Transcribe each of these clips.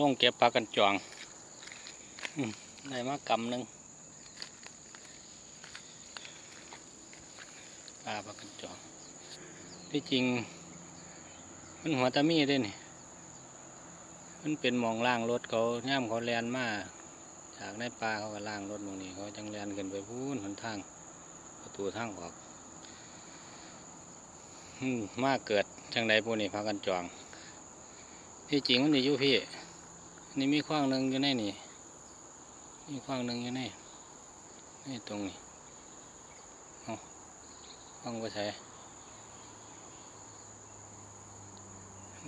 ลงเก็บปลากันจองอืมได้มากำหนึ่งปลาปลากันจองที่จริง มันหัวตามีเด้นี่มันเป็นมองล่างรถเขาย่ามเขาแลนมาจากในป่าเขาก็ล่างรถหมองนี้เขาจังแลนขึ้นไปพูนหนทางประตูทางออกมาเกิดจังใดพวกนี้พากันจองที่จริงมันอยู่พี่ นี่มีขว้างหนึ่งอยู่ในนี่ มีขว้างหนึ่งอยู่ในนี่ตรงนี้เอาขว้างไปใส่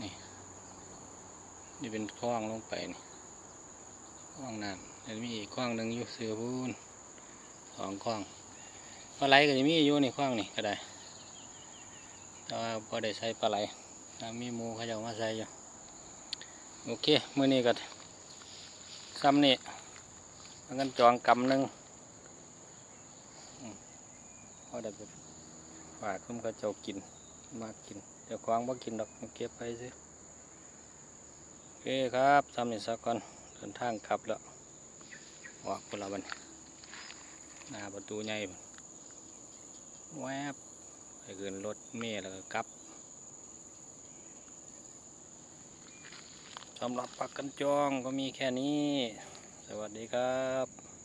นี่ นี่เป็นขว้างลงไปนี่ขว้างน้ำแล้วมีอีกขว้างหนึ่งอยู่เสือพูนสองขว้างปลาไหลก็จะมีอยู่ในขว้างนี่ก็ได้แต่ว่าพอได้ใช้ปลาไหลถ้ามีมูเขาจะมาใส่อยู่ โอเคมื่อนี้ก็ซ้ำนี่มันกันจองกำหนึ่งอืมพอได้ไปฝากคุ้มกระเจ้ากินมากกินเดี๋ยวควางบ่กินดอกเก็บไปสิโอเคครับซ้ำนี่สักก่อนเดินทางกลับแล้วออกคนละบันหน้าประตูใหญ่แวบไปขึ้นรถเมล์แล้วก็กลับ สำหรับปักกันจองก็มีแค่นี้ สวัสดีครับ